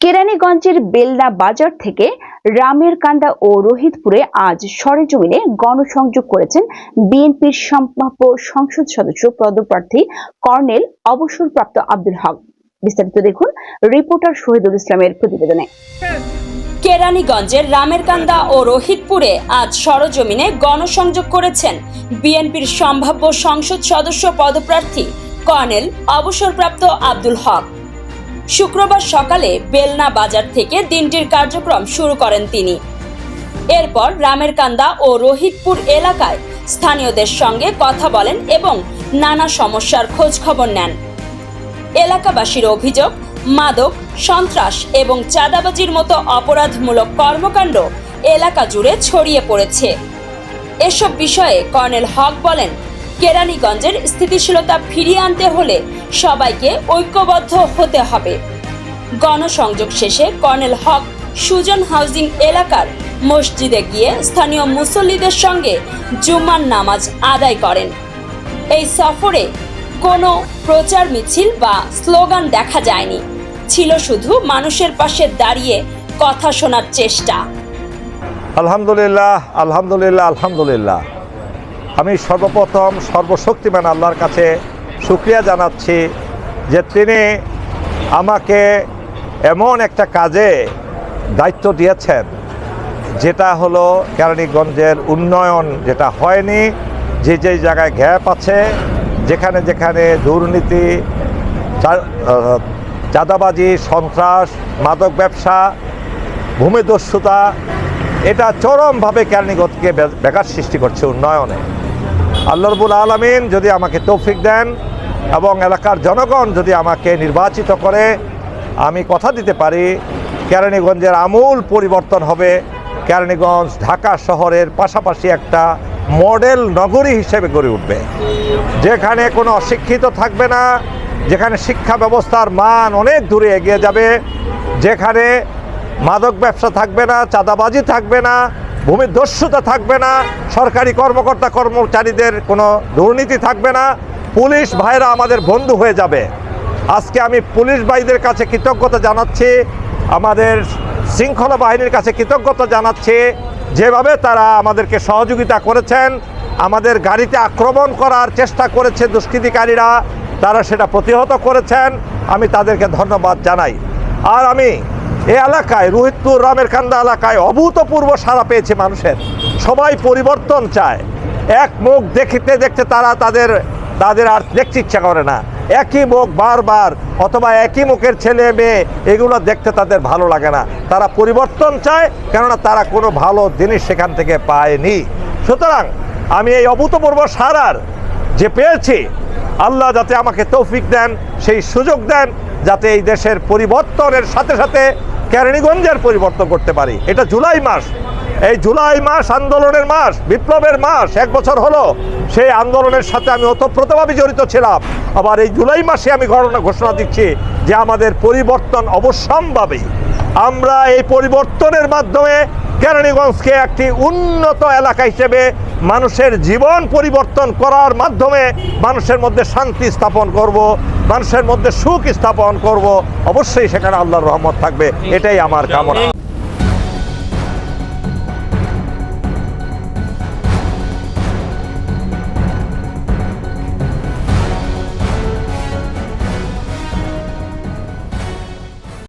কেরানীগঞ্জের বেলদা বাজার থেকে রামের কান্দা ও রোহিতপুরে আজ সরেজমিনে গণসংযোগ করেছেন বিএনপির সম্ভাব্য সংসদ সদস্য, পদপ্রার্থী কর্নেল অবসরপ্রাপ্ত আব্দুল হক। বিস্তারিত দেখুন রিপোর্টার শহীদুল ইসলামের প্রতিবেদনে। কেরানীগঞ্জের রামেরকান্দা ও রোহিতপুরে আজ সরজমিনে গণসংযোগ করেছেন বিএনপির সম্ভাব্য সংসদ সদস্য, পদপ্রার্থী কর্নেল অবসরপ্রাপ্ত আব্দুল হক। শুক্রবার সকালে বেলনা বাজার থেকে দিনটির কার্যক্রম শুরু করেন তিনি। এরপর রামেরকান্দা ও রোহিতপুর এলাকায় স্থানীয়দের সঙ্গে কথা বলেন এবং নানা সমস্যার খোঁজ খবর নেন। এলাকাবাসীর অভিযোগ, মাদক, সন্ত্রাস এবং চাঁদাবাজির মতো অপরাধমূলক কর্মকাণ্ড এলাকা জুড়ে ছড়িয়ে পড়েছে। এসব বিষয়ে কর্নেল হক বলেন কেরানীগঞ্জের স্থিতিশীলতা ফিরিয়ে আনতে হলে সবাইকে ঐক্যবদ্ধ হতে হবে। গণসংযোগ শেষে কর্নেল হক সুজন হাউজিং এলাকার মসজিদে গিয়ে স্থানীয় মুসল্লিদের সঙ্গে জুম্মার নামাজ আদায় করেন। এই সফরে কোনো প্রচার মিছিল বা স্লোগান দেখা যায়নি। ছিল শুধু মানুষের পাশে দাঁড়িয়ে কথা শোনার চেষ্টা। আলহামদুলিল্লাহ আলহামদুলিল্লাহ আলহামদুলিল্লাহ। আমি সর্বপ্রথম সর্বশক্তিমান আল্লাহর কাছে শুক্রিয়া জানাচ্ছি যে তিনি আমাকে এমন একটা কাজে দায়িত্ব দিয়েছেন, যেটা হলো কেরানীগঞ্জের উন্নয়ন, যেটা হয়নি, যে যে জায়গায় গ্যাপ আছে, যেখানে যেখানে দুর্নীতি চাঁদাবাজি, সন্ত্রাস, মাদক ব্যবসা, ভূমিদস্যুতা, এটা চরমভাবে কেরানীগঞ্জকে বে- বেকার সৃষ্টি করছে উন্নয়নে। আল্লাহ রবুল আলমিন যদি আমাকে তৌফিক দেন এবং এলাকার জনগণ যদি আমাকে নির্বাচিত করে, আমি কথা দিতে পারি, কেরানীগঞ্জের আমূল পরিবর্তন হবে। কেরানীগঞ্জ ঢাকা শহরের পাশাপাশি একটা মডেল নগরী হিসেবে গড়ে উঠবে। যেখানে কোনো অশিক্ষিত থাকবে না, যেখানে শিক্ষা ব্যবস্থার মান অনেক দূরে এগিয়ে যাবে, যেখানে মাদক ব্যবসা থাকবে না, চাঁদাবাজি থাকবে না ভূমিদস্যুতা থাকবে না, সরকারি কর্মকর্তা কর্মচারীদের কোনো দুর্নীতি থাকবে না, পুলিশ ভাইরা আমাদের বন্ধু হয়ে যাবে। আজকে আমি পুলিশ ভাইদের কাছে কৃতজ্ঞতা জানাচ্ছি, আমাদের শৃঙ্খলা বাহিনীর কাছে কৃতজ্ঞতা জানাচ্ছি, যেভাবে তারা আমাদেরকে সহযোগিতা করেছেন, আমাদের গাড়িতে আক্রমণ করার চেষ্টা করেছে দুষ্কৃতিকারীরা, তারা সেটা প্রতিহত করেছেন, আমি তাদেরকে ধন্যবাদ জানাই। আর আমি এই এলাকায়, রোহিতপুর রামের কান্দা এলাকায় অভূতপূর্ব সাড়া পেয়েছে মানুষের। সবাই পরিবর্তন চায়। এক মুখ দেখতে দেখতে তারা তাদের তাদের আর দেখতে ইচ্ছা করে না। একই মুখ বারবার, অথবা একই মুখের ছেলে মেয়ে, এগুলো দেখতে তাদের ভালো লাগে না। তারা পরিবর্তন চায়, কেননা তারা কোনো ভালো জিনিস সেখান থেকে পায়নি। সুতরাং আমি এই অভূতপূর্ব সারার যে পেয়েছি, আল্লাহ যাতে আমাকে তৌফিক দেন, সেই সুযোগ দেন, যাতে এই দেশের পরিবর্তনের সাথে সাথে কেরানীগঞ্জের পরিবর্তন করতে পারি। এটা জুলাই মাস। এই জুলাই মাস আন্দোলনের মাস, বিপ্লবের মাস। এক বছর হলো। সেই আন্দোলনের সাথে আমি ওতপ্রোতভাবে জড়িত ছিলাম। আবার এই জুলাই মাসে আমি ঘটনা ঘোষণা দিচ্ছি যে আমাদের পরিবর্তন অবশ্যম্ভাবী। আমরা এই পরিবর্তনের মাধ্যমে কেরানীগঞ্জকে একটি উন্নত এলাকা হিসেবে মানুষের জীবন পরিবর্তন করার মাধ্যমে মানুষের মধ্যে শান্তি স্থাপন করব। মানুষের মধ্যে সুখ স্থাপন করব অবশ্যই সেখানে আল্লাহর রহমত থাকবে এটাই আমার কামনা।